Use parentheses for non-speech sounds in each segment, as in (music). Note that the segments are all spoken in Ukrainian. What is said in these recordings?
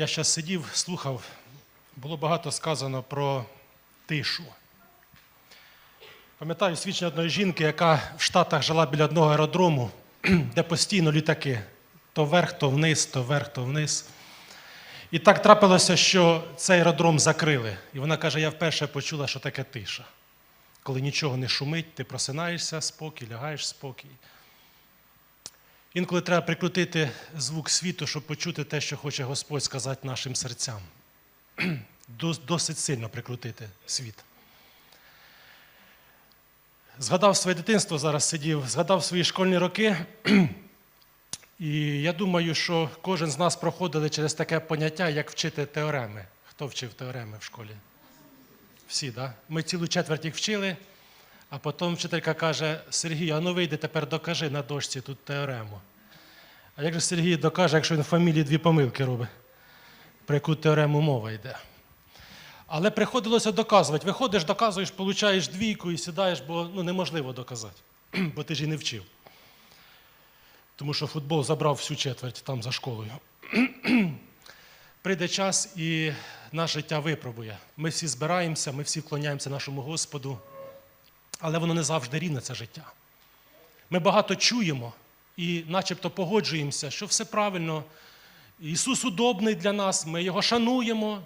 Я зараз сидів, слухав, було багато сказано про тишу. Пам'ятаю свідчення одної жінки, яка в Штатах жила біля одного аеродрому, (clears throat) де постійно літаки то вверх, то вниз, то вверх, то вниз. І так трапилося, що цей аеродром закрили. І вона каже: я вперше почула, що таке тиша. Коли нічого не шумить, ти просинаєшся спокій, лягаєш спокій. Інколи треба прикрутити звук світу, щоб почути те, що хоче Господь сказати нашим серцям. (clears throat) Досить сильно прикрутити світ. Згадав своє дитинство, зараз сидів, згадав свої школьні роки. (clears throat) І я думаю, що кожен з нас проходили через таке поняття, як вчити теореми. Хто вчив теореми в школі? Всі? Да? Ми цілу четверть їх вчили, а потім вчителька каже: Сергій, а ну вийди тепер докажи на дошці тут теорему. А як же Сергій докаже, якщо він в фамілії дві помилки робить? Про яку теорему мова йде? Але приходилося доказувати. Виходиш, доказуєш, получаєш двійку і сідаєш, бо ну, неможливо доказати, (clears throat) бо ти ж і не вчив. Тому що футбол забрав всю четверть там за школою. (clears throat) Прийде час і наше життя випробує. Ми всі збираємося, ми всі вклоняємося нашому Господу, але воно не завжди рівне це життя. Ми багато чуємо і начебто погоджуємося, що все правильно. Ісус удобний для нас, ми Його шануємо,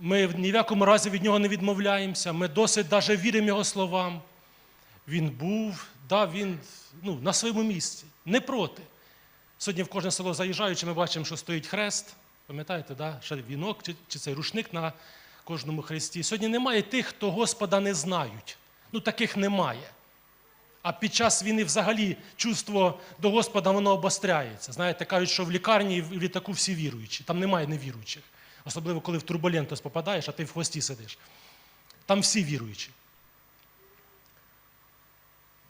ми ні в якому разі від Нього не відмовляємося, ми досить навіть віримо Його словам. Він був, да, він ну, на своєму місці, не проти. Сьогодні в кожне село заїжджаючи, ми бачимо, що стоїть хрест. Пам'ятаєте, да? ще вінок чи, чи цей рушник на кожному хресті. Сьогодні немає тих, хто Господа не знають. Ну, таких немає. А під час війни взагалі чувство до Господа воно обостряється. Знаєте, кажуть, що в лікарні і в літаку всі віруючі. Там немає невіруючих. Особливо, коли в турбулентність попадаєш, а ти в хвості сидиш. Там всі віруючі.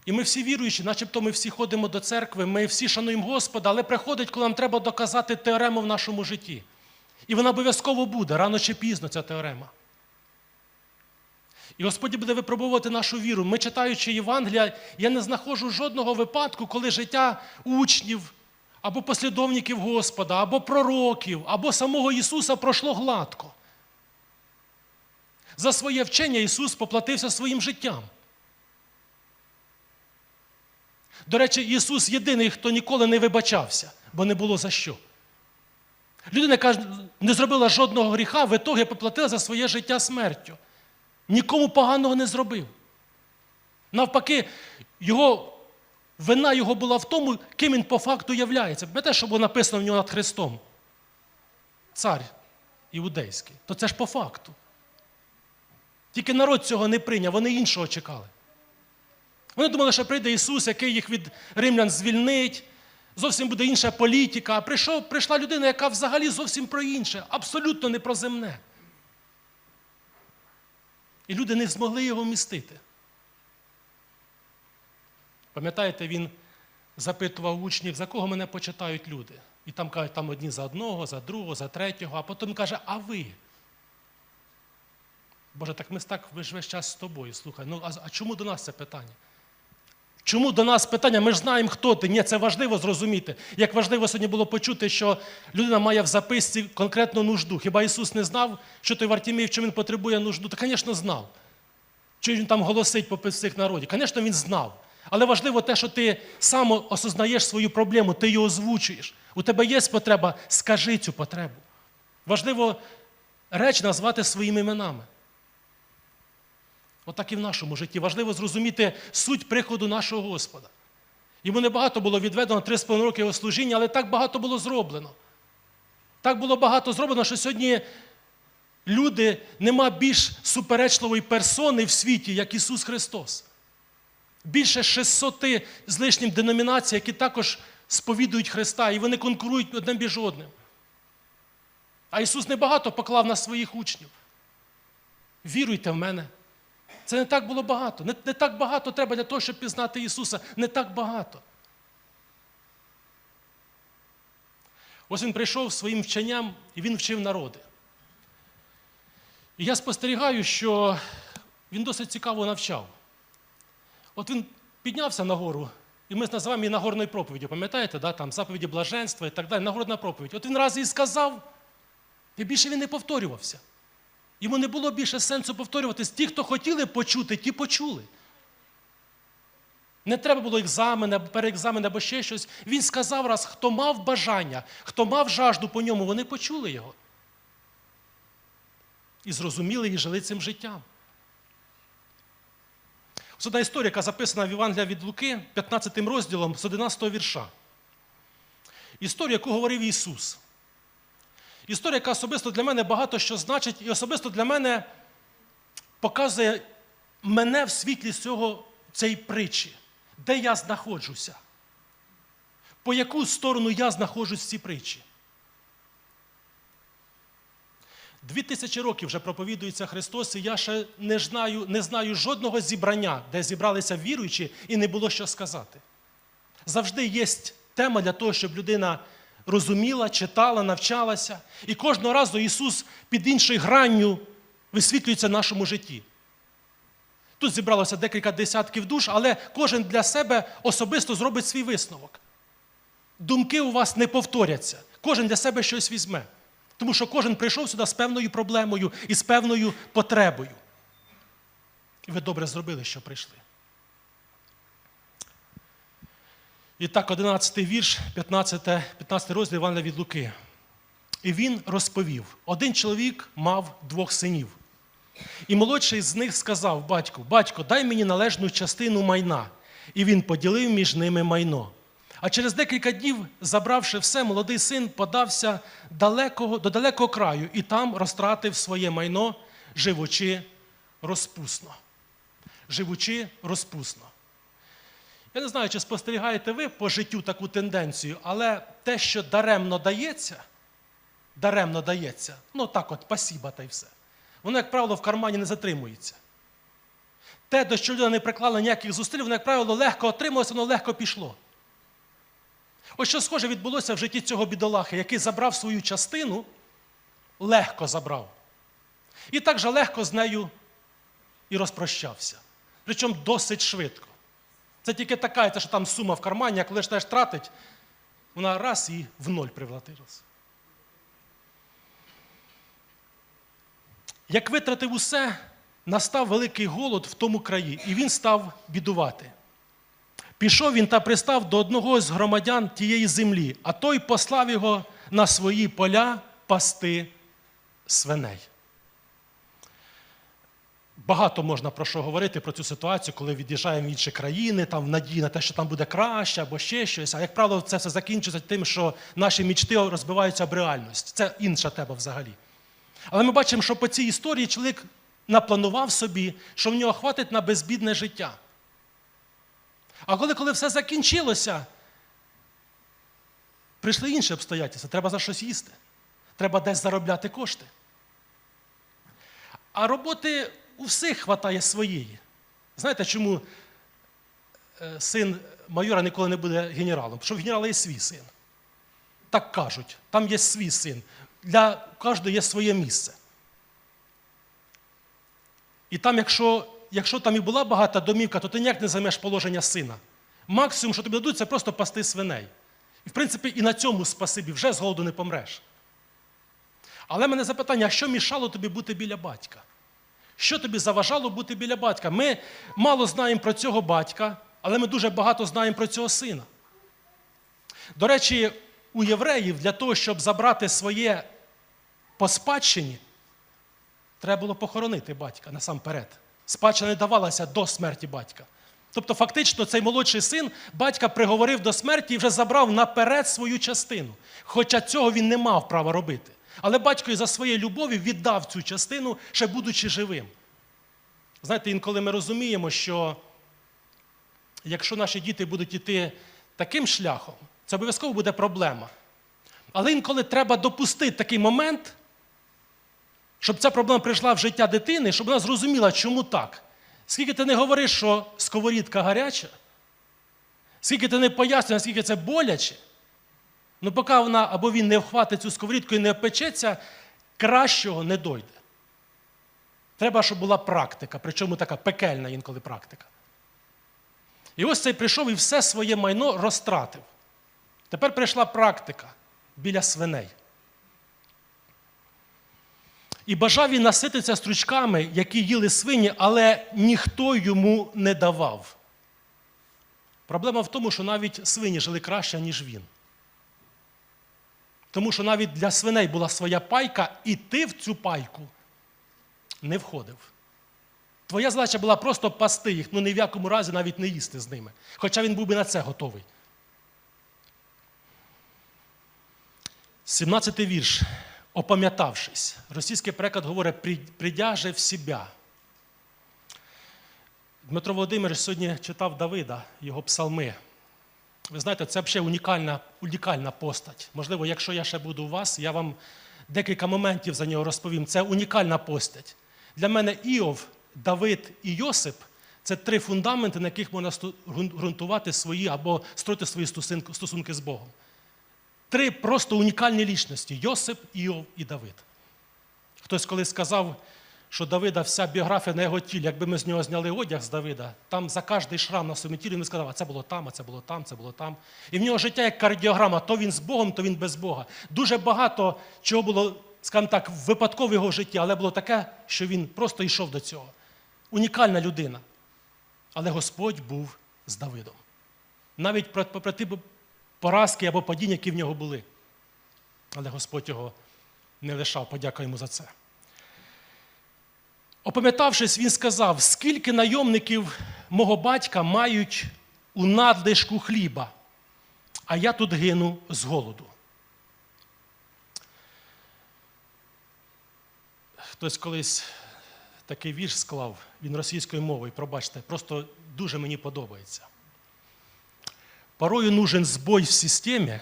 І ми всі віруючі, начебто ми всі ходимо до церкви, ми всі шануємо Господа, але приходить, коли нам треба доказати теорему в нашому житті. І вона обов'язково буде, рано чи пізно ця теорема. І Господь буде випробовувати нашу віру. Ми, читаючи Євангелія, я не знаходжу жодного випадку, коли життя учнів або послідовників Господа, або пророків, або самого Ісуса пройшло гладко. За своє вчення Ісус поплатився своїм життям. До речі, Ісус єдиний, хто ніколи не вибачався, бо не було за що. Людина каже, не зробила жодного гріха, в ітогі поплатила за своє життя смертю. Нікому поганого не зробив. Навпаки, його, вина його була в тому, ким він по факту являється. Пам'ятаєте, що було написано в нього над Христом? Цар іудейський. То це ж по факту. Тільки народ цього не прийняв, вони іншого чекали. Вони думали, що прийде Ісус, який їх від римлян звільнить, зовсім буде інша політика. А прийшов, прийшла людина, яка взагалі зовсім про інше, абсолютно не про земне. І люди не змогли його вмістити. Пам'ятаєте, він запитував учнів, за кого мене почитають люди. І там кажуть, там одні за одного, за другого, за третього, а потім каже, а ви? Боже, так ми так ми ж весь час з тобою. Слухай, ну а, а чому до нас це питання? Чому до нас питання? Ми ж знаємо, хто ти. Ні, це важливо зрозуміти. Як важливо сьогодні було почути, що людина має в записці конкретну нужду. Хіба Ісус не знав, що той Вартімій, в чому він потребує нужду? Та, звісно, знав. Чи він там голосить по всіх народі? Звісно, він знав. Але важливо те, що ти сам осознаєш свою проблему, ти її озвучуєш. У тебе є потреба, скажи цю потребу. Важливо реч назвати своїми іменами. Отак і в нашому житті. Важливо зрозуміти суть приходу нашого Господа. Йому небагато було відведено 3,5 роки його служіння, але так багато було зроблено. Так було багато зроблено, що сьогодні люди нема більш суперечливої персони в світі, як Ісус Христос. Більше 600 з лишнім деномінацій, які також сповідують Христа, і вони конкурують одним між одним. А Ісус небагато поклав на своїх учнів. Віруйте в мене. Це не так було багато. Не, не так багато треба для того, щоб пізнати Ісуса. Не так багато. Ось він прийшов своїм вченням і він вчив народи. І я спостерігаю, що він досить цікаво навчав. От він піднявся нагору, і ми називаємо її нагорною проповіддю. Пам'ятаєте, да? там заповіді блаженства і так далі, нагорна проповідь. От він раз і сказав, І більше він не повторювався. Йому не було більше сенсу повторюватись. Ті, хто хотіли почути, ті почули. Не треба було екзамен, або переекзамен або ще щось. Він сказав раз, хто мав бажання, хто мав жажду по ньому, вони почули його. І зрозуміли і жили цим життям. Ось одна історія, яка записана в Євангелія від Луки, 15 розділом з 11 вірша. Історія, яку говорив Ісус. Історія, яка особисто для мене багато що значить, і особисто для мене показує мене в світлі цього, цієї притчі, де я знаходжуся. По яку сторону я знаходжусь в цій притчі. Дві тисячі років вже проповідується Христос, і я ще не знаю, не знаю жодного зібрання, де зібралися віруючі і не було що сказати. Завжди є тема для того, щоб людина розуміла, читала, навчалася. І кожного разу Ісус під іншою гранню висвітлюється в нашому житті. Тут зібралося декілька десятків душ, але кожен для себе особисто зробить свій висновок. Думки у вас не повторяться, кожен для себе щось візьме. Тому що кожен прийшов сюди з певною проблемою і з певною потребою. І ви добре зробили, що прийшли. І так, 11 вірш, 15, 15 розділ Івана від Луки. І він розповів: один чоловік мав двох синів. І молодший з них сказав батьку: Батько, дай мені належну частину майна. І він поділив між ними майно. А через декілька днів, забравши все, молодий син подався далекого, до далекого краю і там розтратив своє майно, живучи розпусно. Живучи розпусно. Я не знаю, чи спостерігаєте ви по життю таку тенденцію, але те, що даремно дається, даремно дається, ну так от, пасіба та й все. Воно, як правило, в кармані не затримується. Те, до що людина не приклала ніяких зусиль, воно, як правило, легко отрималося, воно легко пішло. Ось що схоже відбулося в житті цього бідолахи, який забрав свою частину, легко забрав. І так же легко з нею і розпрощався. Причому досить швидко. Це тільки така, що там сума в кармані, як лише теж тратить, вона раз і в ноль привлатилась. Як витратив усе, настав великий голод в тому краї, і він став бідувати. Пішов він та пристав до одного з громадян тієї землі, а той послав його на свої поля пасти свиней. Багато можна про що говорити про цю ситуацію, коли від'їжджаємо в інші країни, там в надії на те, що там буде краще або ще щось. А як правило, це все закінчується тим, що наші мічти розбиваються об реальність. Це інша тема взагалі. Але ми бачимо, що по цій історії чоловік напланував собі, що в нього хватить на безбідне життя. А коли коли все закінчилося, прийшли інші обстоятельства. Треба за щось їсти. Треба десь заробляти кошти. А роботи у всіх хватає своєї. Знаєте, чому е, син майора ніколи не буде генералом? Тому що в генерала є свій син. Так кажуть, там є свій син. Для кожного є своє місце. І там, якщо якщо там і була багата домівка, то ти ніяк не займеш положення сина. Максимум, що тобі дадуть, це просто пасти свиней. І, в принципі, і на цьому спасибі вже з голоду не помреш. Але мене запитання, а що мішало тобі бути біля батька? Що тобі заважало бути біля батька? Ми мало знаємо про цього батька, але ми дуже багато знаємо про цього сина. До речі, у євреїв для того, щоб забрати своє по спадщині, треба було похоронити батька насамперед. Спадщина не давалася до смерті батька. Тобто, фактично, цей молодший син батька приговорив до смерті і вже забрав наперед свою частину. Хоча цього він не мав права робити. Але батько за своєю любові віддав цю частину, ще будучи живим. Знаєте, інколи ми розуміємо, що якщо наші діти будуть йти таким шляхом, це обов'язково буде проблема. Але інколи треба допустити такий момент, щоб ця проблема прийшла в життя дитини, щоб вона зрозуміла, чому так. Скільки ти не говориш, що сковорідка гаряча, скільки ти не пояснюєш, наскільки це боляче, ну поки вона або він не вхватить цю сковорідку і не опечеться, кращого не дойде. Треба, щоб була практика, причому така пекельна інколи практика. І ось цей прийшов і все своє майно розтратив. Тепер прийшла практика біля свиней. І бажав він насититися стручками, які їли свині, але ніхто йому не давав. Проблема в тому, що навіть свині жили краще, ніж він. Тому що навіть для свиней була своя пайка, і ти в цю пайку не входив. Твоя задача була просто пасти їх, ну ні в якому разі навіть не їсти з ними. Хоча він був би на це готовий. 17 вірш. Опам'ятавшись. Російський переклад говорить придя же в себя. Дмитро Володимирович сьогодні читав Давида, його псалми. Ви знаєте, це взагалі унікальна, унікальна постать. Можливо, якщо я ще буду у вас, я вам декілька моментів за нього розповім. Це унікальна постать. Для мене Іов, Давид і Йосип це три фундаменти, на яких можна ґрунтувати свої або строїти свої стосунки з Богом. Три просто унікальні лічності Йосип, Іов і Давид. Хтось колись сказав, що Давида вся біографія на його тілі, якби ми з нього зняли одяг з Давида, там за кожний шрам на своєму тілі він сказав, а це було там, а це було там, це було там. І в нього життя як кардіограма, то він з Богом, то він без Бога. Дуже багато чого було, скажімо так, випадково в його житті, але було таке, що він просто йшов до цього. Унікальна людина. Але Господь був з Давидом. Навіть про ті поразки або падіння, які в нього були. Але Господь його не лишав, подяка йому за це. Опам'ятавшись, він сказав, скільки найомників мого батька мають у надлишку хліба, а я тут гину з голоду. Хтось колись такий вірш склав, він російською мовою, пробачте, просто дуже мені подобається. Порою нужен сбой в системе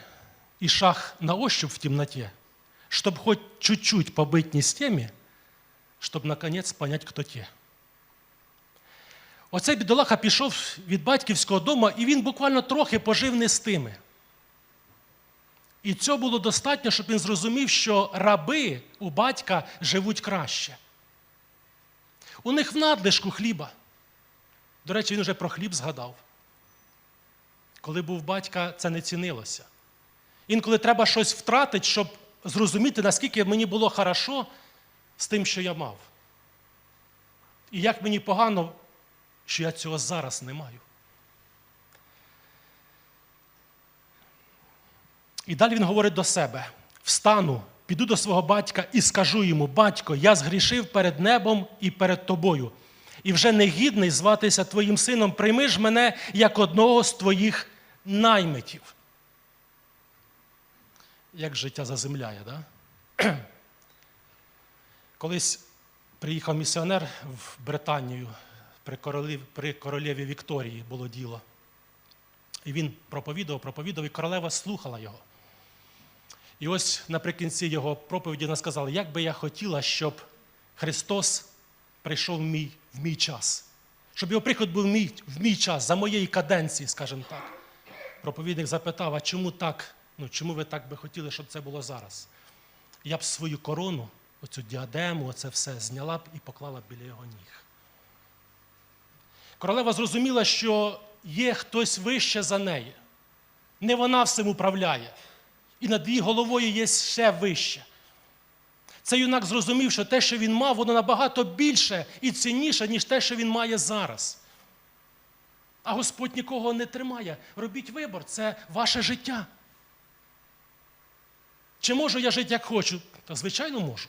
и шаг на ощупь в темноте, чтобы хоть чуть-чуть побыть не с щоб наконець понять, хто ті. Оцей бідолаха пішов від батьківського дому, і він буквально трохи пожив не з тими. І цього було достатньо, щоб він зрозумів, що раби у батька живуть краще. У них в надлишку хліба. До речі, він вже про хліб згадав. Коли був батька, це не цінилося. Інколи треба щось втратити, щоб зрозуміти, наскільки мені було хорошо з тим, що я мав. І як мені погано, що я цього зараз не маю. І далі він говорить до себе: встану, піду до свого батька і скажу йому: батько, я згрішив перед небом і перед тобою, і вже не гідний зватися твоїм сином, прийми ж мене як одного з твоїх наймитів. Як життя заземляє, да? Колись приїхав місіонер в Британію при королеві, при королеві Вікторії було діло. І він проповідував, проповідував, і королева слухала його. І ось наприкінці його проповіді вона сказала, як би я хотіла, щоб Христос прийшов в мій, в мій час. Щоб його приход був в мій, в мій час, за моєї каденції, скажімо так. Проповідник запитав, а чому так? Ну, чому ви так би хотіли, щоб це було зараз? Я б свою корону оцю діадему, оце все зняла б і поклала б біля його ніг. Королева зрозуміла, що є хтось вище за неї. Не вона всім управляє. І над її головою є ще вище. Цей юнак зрозумів, що те, що він мав, воно набагато більше і цінніше, ніж те, що він має зараз. А Господь нікого не тримає. Робіть вибор, це ваше життя. Чи можу я жити як хочу? Та звичайно можу.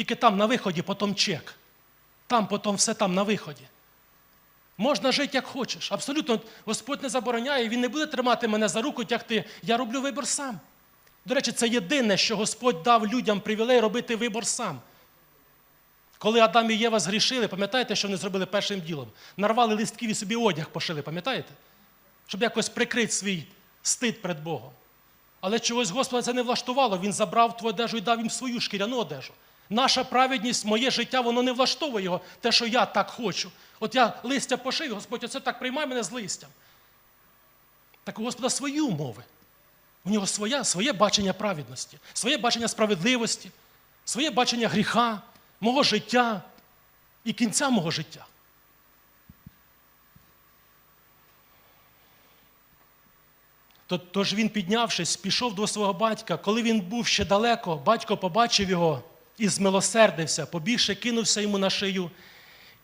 Тільки там на виході, потім чек. Там потім все там на виході. Можна жити як хочеш. Абсолютно, Господь не забороняє, Він не буде тримати мене за руку, тягти. Я роблю вибор сам. До речі, це єдине, що Господь дав людям привілей робити вибор сам. Коли Адам і Єва згрішили, пам'ятаєте, що вони зробили першим ділом? Нарвали листків і собі одяг пошили, пам'ятаєте? Щоб якось прикрити свій стид перед Богом. Але чогось Господа це не влаштувало. Він забрав ту одежу і дав їм свою шкіряну одежу. Наша праведність, моє життя, воно не влаштовує його, те, що я так хочу. От я листя пошив, Господь, оце так приймай мене з листям. Так у Господа свої умови. У нього своє, своє бачення праведності, своє бачення справедливості, своє бачення гріха, мого життя і кінця мого життя. Тож він, піднявшись, пішов до свого батька. Коли він був ще далеко, батько побачив його і змилосердився, побігши, кинувся йому на шию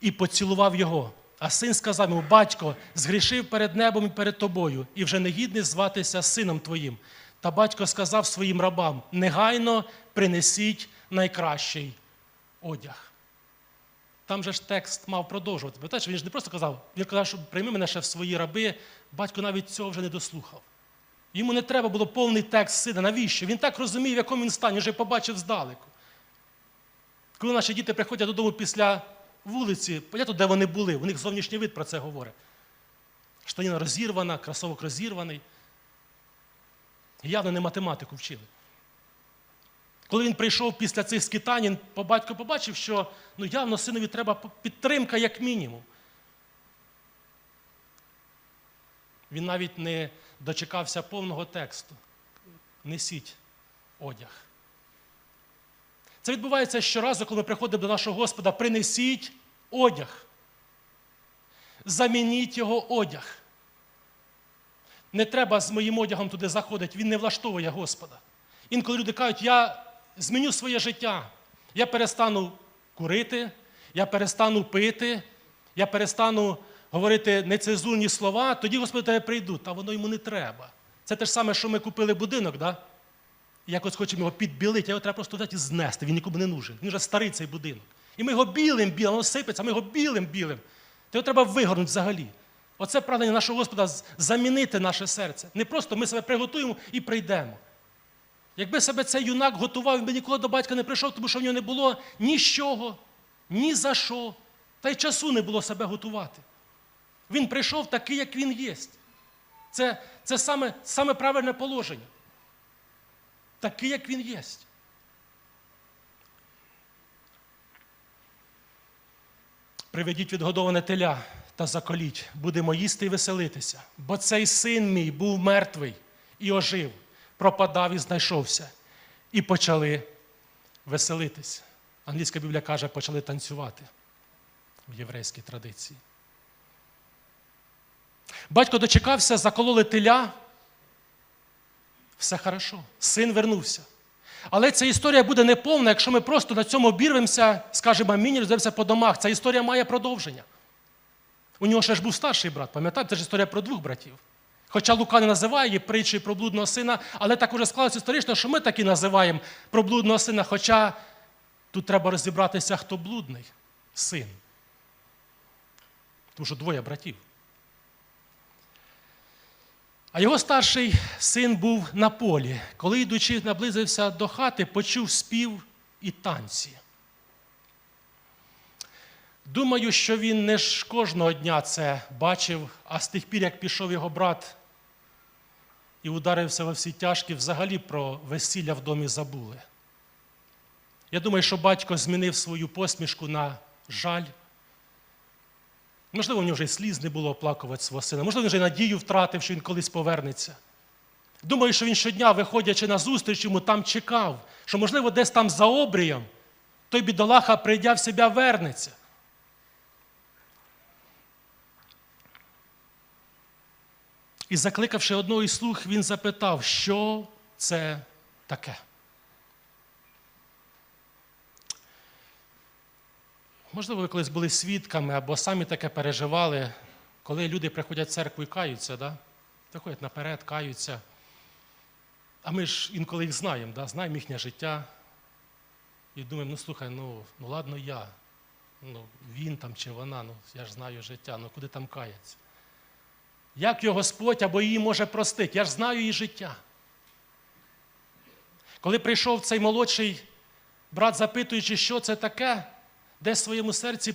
і поцілував його. А син сказав йому: Батько, згрішив перед небом і перед тобою, і вже не гідний зватися сином твоїм. Та батько сказав своїм рабам: негайно принесіть найкращий одяг. Там же ж текст мав продовжувати. Пам'ятаєш, він ж не просто казав, він казав, що прийми мене ще в свої раби. Батько навіть цього вже не дослухав. Йому не треба було повний текст сина. Навіщо? Він так розумів, в якому він стані, вже побачив здалеку. Коли наші діти приходять додому після вулиці, понятно, де вони були, у них зовнішній вид про це говорить. Штаніна розірвана, кросовок розірваний. Явно не математику вчили. Коли він прийшов після цих скитанін, батько побачив, що ну, явно синові треба підтримка як мінімум. Він навіть не дочекався повного тексту. Несіть одяг. Це відбувається щоразу, коли ми приходимо до нашого Господа. Принесіть одяг. Замініть його одяг. Не треба з моїм одягом туди заходити, він не влаштовує Господа. Інколи люди кажуть, я зміню своє життя, я перестану курити, я перестану пити, я перестану говорити нецезурні слова, тоді Господь до тебе прийду, та воно йому не треба. Це те ж саме, що ми купили будинок, да? Якось хочемо його підбілити, його треба просто взяти і знести, він нікому не нужен. Він вже старий цей будинок. І ми його білим білим, воно сипеться, ми його білим білим. Його треба вигорнути взагалі. Оце прагнення нашого Господа замінити наше серце. Не просто ми себе приготуємо і прийдемо. Якби себе цей юнак готував, він би ніколи до батька не прийшов, тому що в нього не було ні з чого, ні за що, та й часу не було себе готувати. Він прийшов такий, як він є. Це це саме, саме правильне положення. Такий, як він є. Приведіть відгодоване теля та заколіть, будемо їсти і веселитися. Бо цей син мій був мертвий і ожив, пропадав і знайшовся. І почали веселитись. Англійська Біблія каже, почали танцювати в єврейській традиції. Батько дочекався, закололи теля. Все хорошо. Син вернувся. Але ця історія буде неповна, якщо ми просто на цьому обірвемося, скажемо амінь, роздаємося по домах. Ця історія має продовження. У нього ще ж був старший брат, пам'ятаєте, це ж історія про двох братів. Хоча Лука не називає її притчею про блудного сина, але так уже склалося історично, що ми так і називаємо про блудного сина. Хоча тут треба розібратися, хто блудний син. Тому що двоє братів. А його старший син був на полі. Коли, йдучи, наблизився до хати, почув спів і танці. Думаю, що він не ж кожного дня це бачив, а з тих пір, як пішов його брат і ударився во всі тяжкі, взагалі про весілля в домі забули. Я думаю, що батько змінив свою посмішку на жаль. Можливо, в нього вже й сліз не було оплакувати свого сина. Можливо, він вже й надію втратив, що він колись повернеться. Думаю, що він щодня, виходячи на зустріч, йому там чекав, що, можливо, десь там за обрієм той бідолаха, прийдя в себе, вернеться. І закликавши одного із слуг, він запитав, що це таке. Можливо, ви колись були свідками або самі таке переживали, коли люди приходять в церкву і каються, да? приходять наперед, каються. А ми ж інколи їх знаємо, да? знаємо їхнє життя. І думаємо, ну слухай, ну ну ладно я, ну він там чи вона, ну я ж знаю життя, ну куди там кається? Як його Господь або її може простити? Я ж знаю її життя. Коли прийшов цей молодший брат, запитуючи, що це таке, десь в своєму серці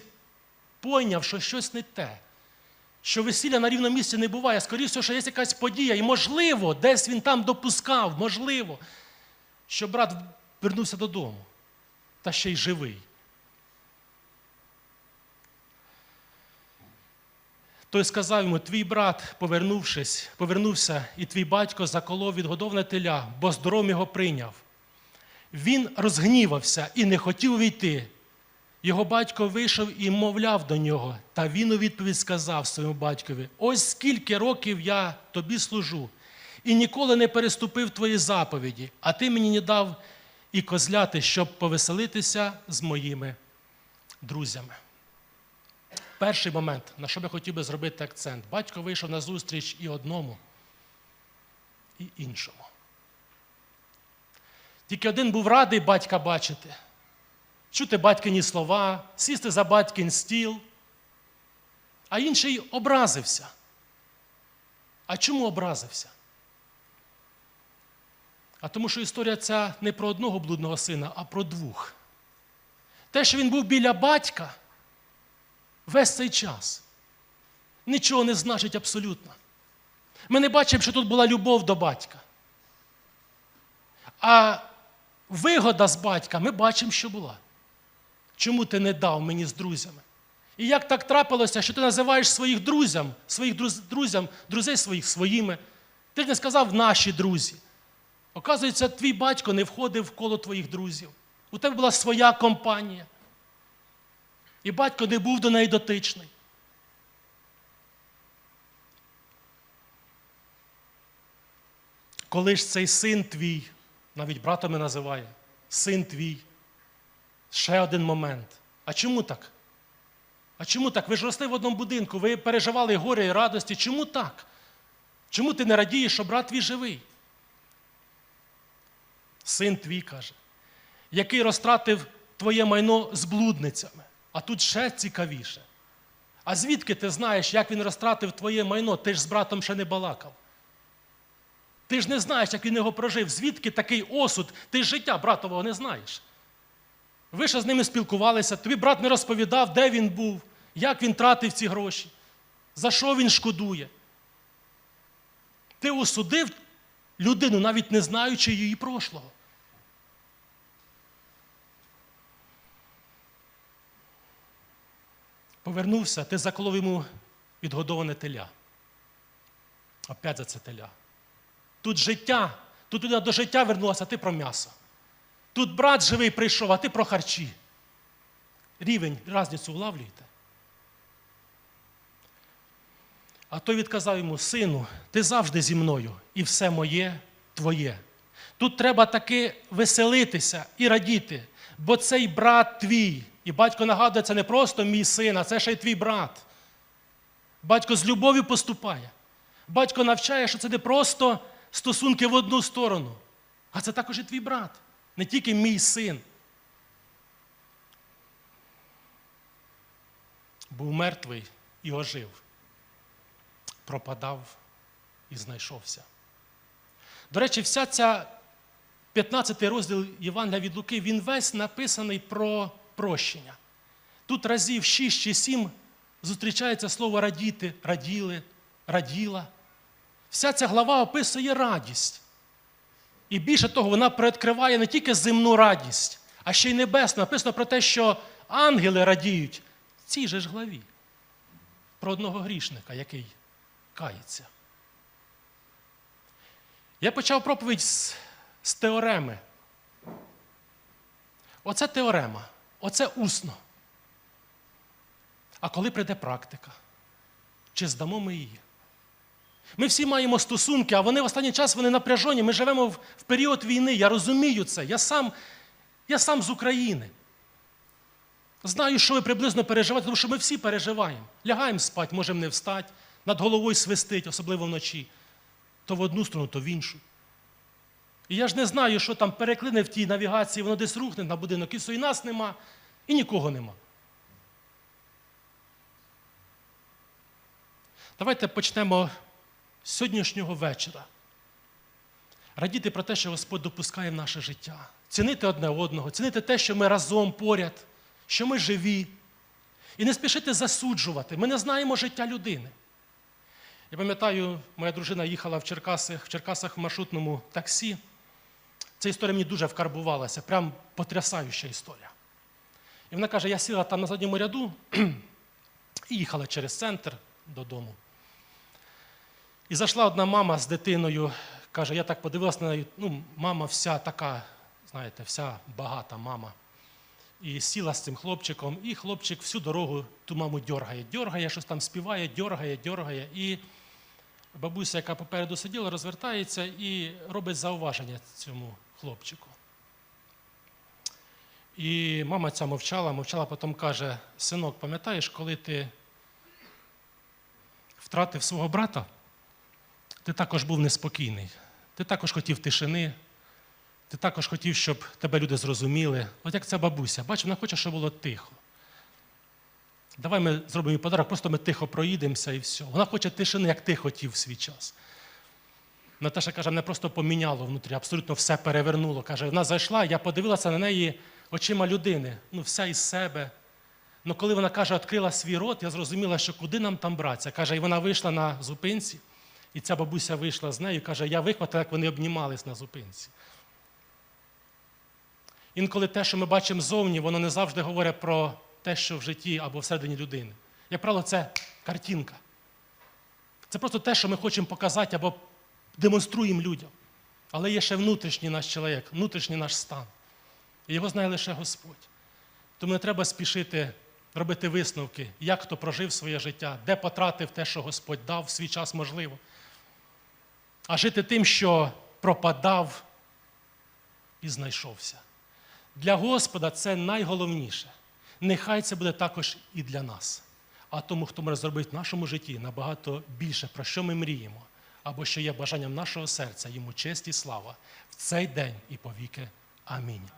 пойняв, що щось не те, що весілля на рівному місці не буває. Скоріше, що є якась подія, і можливо, десь він там допускав, можливо, що брат вернувся додому, та ще й живий. Той сказав йому, твій брат, повернувшись, повернувся, і твій батько заколов відгодовне теля, бо здоров його прийняв. Він розгнівався і не хотів війти. Його батько вийшов і мовляв до нього, та він у відповідь сказав своєму батькові: ось скільки років я тобі служу, і ніколи не переступив твої заповіді, а ти мені не дав і козляти, щоб повеселитися з моїми друзями. Перший момент, на що би хотів би зробити акцент. Батько вийшов на зустріч і одному, і іншому. Тільки один був радий батька бачити, чути батькині слова, сісти за батькин стіл, а інший образився. А чому образився? А тому, що історія ця не про одного блудного сина, а про двох. Те, що він був біля батька весь цей час, нічого не значить абсолютно. Ми не бачимо, що тут була любов до батька. А вигода з батька ми бачимо, що була. Чому ти не дав мені з друзями? І як так трапилося, що ти називаєш своїх друзям, своїх друз, друзям, друзей своїх своїми? Ти ж не сказав наші друзі. Оказується, твій батько не входив в коло твоїх друзів. У тебе була своя компанія. І батько не був до неї дотичний. Коли ж цей син твій, навіть братами називає, син твій, ще один момент. А чому так? А чому так? Ви ж росли в одному будинку, ви переживали горе і радості. Чому так? Чому ти не радієш, що брат твій живий? Син твій каже, який розтратив твоє майно з блудницями. А тут ще цікавіше. А звідки ти знаєш, як він розтратив твоє майно? Ти ж з братом ще не балакав. Ти ж не знаєш, як він його прожив. Звідки такий осуд? Ти ж життя братового не знаєш. Ви ще з ними спілкувалися, тобі брат не розповідав, де він був, як він тратив ці гроші, за що він шкодує. Ти осудив людину, навіть не знаючи її прошлого. Повернувся, ти заколов йому відгодоване теля. Опять за це теля. Тут життя, тут до життя вернулася, ти про м'ясо. Тут брат живий прийшов, а ти про харчі. Рівень, разницю влавлюєте. А той відказав йому: Сину, ти завжди зі мною, і все моє твоє. Тут треба таки веселитися і радіти, бо цей брат твій. І батько нагадує, це не просто мій син, а це ще й твій брат. Батько з любов'ю поступає. Батько навчає, що це не просто стосунки в одну сторону, а це також і твій брат, не тільки мій син. Був мертвий і ожив, пропадав і знайшовся. До речі, вся ця 15 розділ Євангелія від Луки, він весь написаний про прощення. Тут разів 6 чи 7 зустрічається слово радіти, раділи, раділа. Вся ця глава описує радість. І більше того, вона передкриває не тільки земну радість, а ще й небесну. Написано про те, що ангели радіють в цій же ж главі. Про одного грішника, який кається. Я почав проповідь з, з теореми. Оце теорема, оце усно. А коли прийде практика? Чи здамо ми її? Ми всі маємо стосунки, а вони в останній час вони напряжені. Ми живемо в, період війни. Я розумію це. Я сам, я сам з України. Знаю, що ви приблизно переживаєте, тому що ми всі переживаємо. Лягаємо спати, можемо не встати, над головою свистить, особливо вночі. То в одну сторону, то в іншу. І я ж не знаю, що там переклине в тій навігації, воно десь рухне на будинок, і і нас нема, і нікого нема. Давайте почнемо сьогоднішнього вечора. Радіти про те, що Господь допускає в наше життя. Цінити одне одного, цінити те, що ми разом поряд, що ми живі. І не спішити засуджувати. Ми не знаємо життя людини. Я пам'ятаю, моя дружина їхала в Черкасах в Черкасах в маршрутному таксі. Ця історія мені дуже вкарбувалася, прям потрясаюча історія. І вона каже: я сіла там на задньому ряду (clears throat) і їхала через центр додому. І зайшла одна мама з дитиною, каже, я так подивилася на неї, ну, мама вся така, знаєте, вся багата мама. І сіла з цим хлопчиком, і хлопчик всю дорогу ту маму дьоргає, дьоргає, щось там співає, дьоргає, дьоргає. І бабуся, яка попереду сиділа, розвертається і робить зауваження цьому хлопчику. І мама ця мовчала, мовчала, потім каже: синок, пам'ятаєш, коли ти втратив свого брата, ти також був неспокійний. Ти також хотів тишини, ти також хотів, щоб тебе люди зрозуміли. От як ця бабуся, бач, вона хоче, щоб було тихо. Давай ми зробимо їй подарок, просто ми тихо проїдемося і все. Вона хоче тишини, як ти хотів в свій час. Наташа каже, мене просто поміняло внутрі, абсолютно все перевернуло. Каже, вона зайшла, я подивилася на неї очима людини, ну, вся із себе. Ну, коли вона каже, відкрила свій рот, я зрозуміла, що куди нам там братися. Каже, і вона вийшла на зупинці, і ця бабуся вийшла з нею і каже, я вихватила, як вони обнімались на зупинці. Інколи те, що ми бачимо зовні, воно не завжди говорить про те, що в житті або всередині людини. Як правило, це картинка. Це просто те, що ми хочемо показати або демонструємо людям. Але є ще внутрішній наш чоловік, внутрішній наш стан. І його знає лише Господь. Тому не треба спішити робити висновки, як хто прожив своє життя, де потратив те, що Господь дав в свій час можливо. А жити тим, що пропадав і знайшовся. Для Господа це найголовніше. Нехай це буде також і для нас. А тому, хто може зробити в нашому житті набагато більше, про що ми мріємо, або що є бажанням нашого серця, йому честь і слава в цей день і повіки. Амінь.